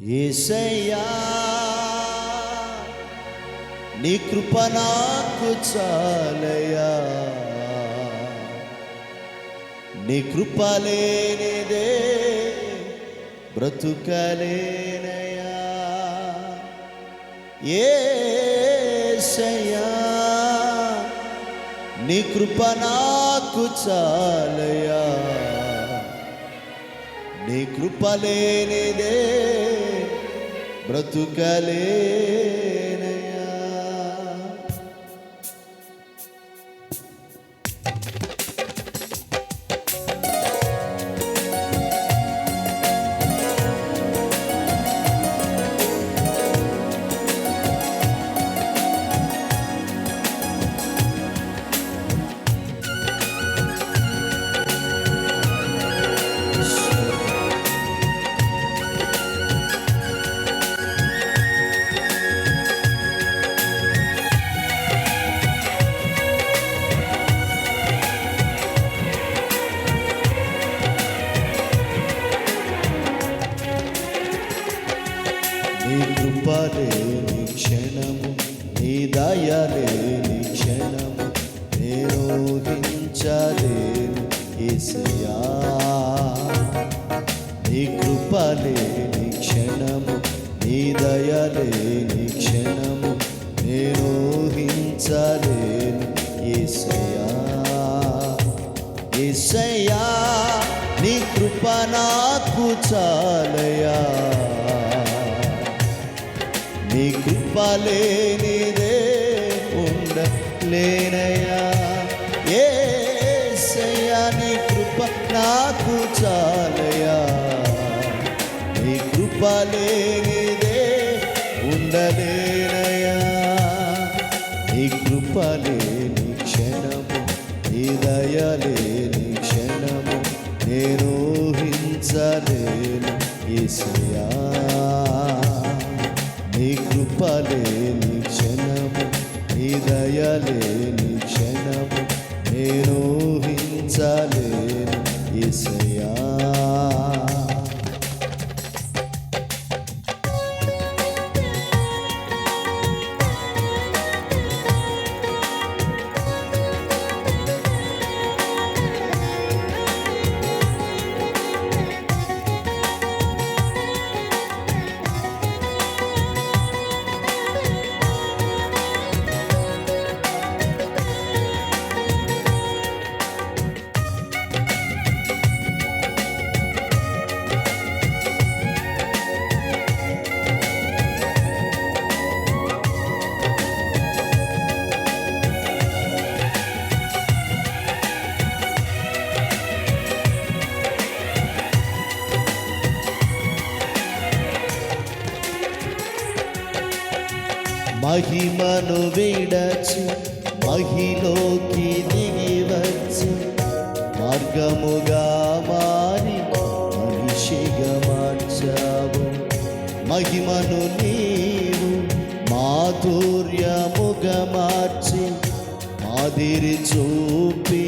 ఏసయ్యా నీ కృప నాకు చాలయా నీ కృప లేనిదే బ్రతుకలేనయా ఏసయ్యా నీ కృప నాకు చాలయా నీ కృప లేనిదే బ్రతుకలే. ఏసయ్యా నీ కృప నాకు చాలయా నీ కృప లేనిదే ఉండలేనయా ఏసయ్యా నీ కృప నాకు చాలయా నీ కృప లేనిదే ఉండలే నేను ఊహించలేను ఏసయ్యా నీ కృప లేని క్షణము నీ దయలేని క్షణము నేను ఊహించలేను మహిమను విడచి మహిలోకి దిగి వచ్చి మార్గముగా మారి మనిషిగా మార్చావు. మహిమను నీవు మాధుర్యముగా మార్చి మాదిరి చూపి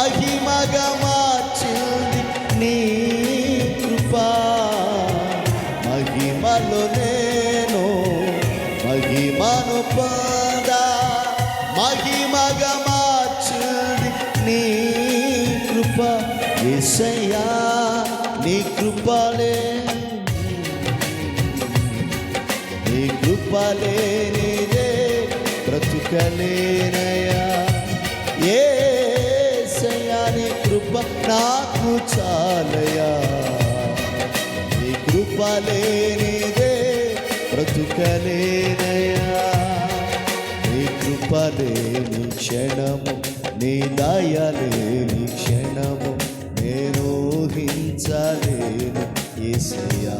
మహిమగా మార్చింది నీ కృప. మహిమలో నేను మహిమను పొంద. మహిమగా మార్చింది నీ కృప. ఎసయ్యా నీ కృపలే. నీ కృపలే నీదే బ్రతుకలేనయా నాకు చాలయా? నీ కృప లేనిదే బ్రతుకలేనయా నీ కృప లేని క్షణము నీ దయ లేని క్షణము నేను ఊహించలేను ఏసయా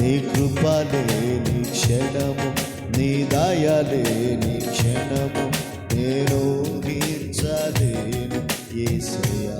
నీ కృప లేని క్షణము నీ దయ లేని క్షణము నేను ఊహించలేను ఏసయ్యా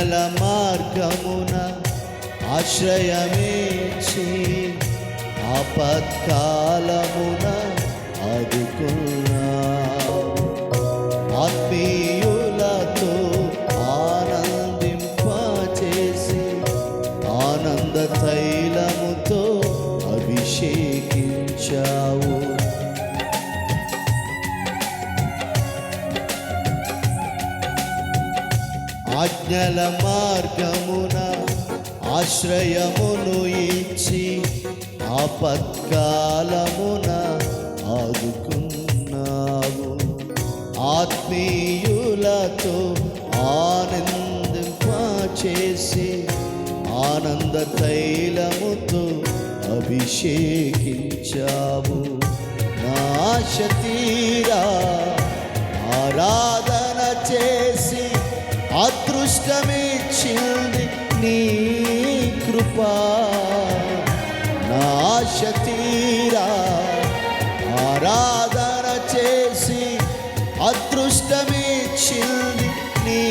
ఆజ్ఞల మార్గమున ఆశ్రయమేచి ఆపత్కాలమున ఆదుకున్నా ఆత్మీయులతో ఆనందింపచేసి ఆనంద తైలముతో అభిషేకించావు. ఆజ్ఞల మార్గమున ఆశ్రయమును ఇచ్చి ఆపత్కాలమున ఆదుకున్నావు ఆత్మీయులతో ఆనందింపచేసి ఆనంద తైలముతో అభిషేకించావు. నా శతీరా ఆరాధ అదృష్టమిచ్చింది నీ కృపా. నా తీరా ఆరాధన చేసి అదృష్టమిచ్చింది నీ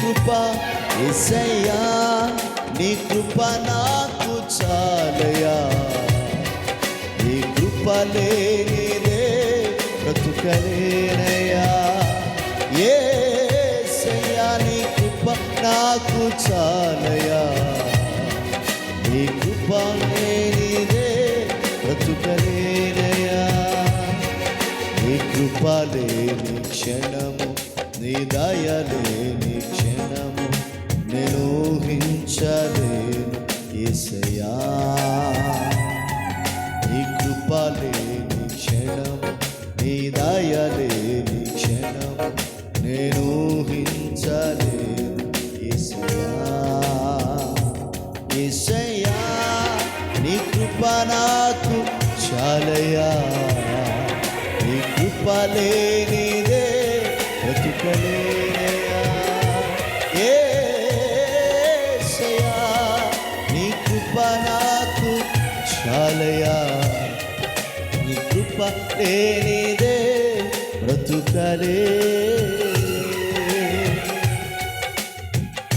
కృప. ఎసయ్యా నీ కృప నాకు చాలయా నీ కృప లేనిదే బ్రతుకలేనయ్యా. ఏ నాకు చాలయా? నీ కృప లేనిదే బ్రతుకలేనయ్యా నీ కృప లేని క్షణము నీ దయ లేని క్షణము నేను ఊహించలేను ఏసయ్యా. నీ కృప లేని క్షణము నీ దయ లేని క్షణము నేను నీ కృప లేనిదే బ్రతుకలేనయా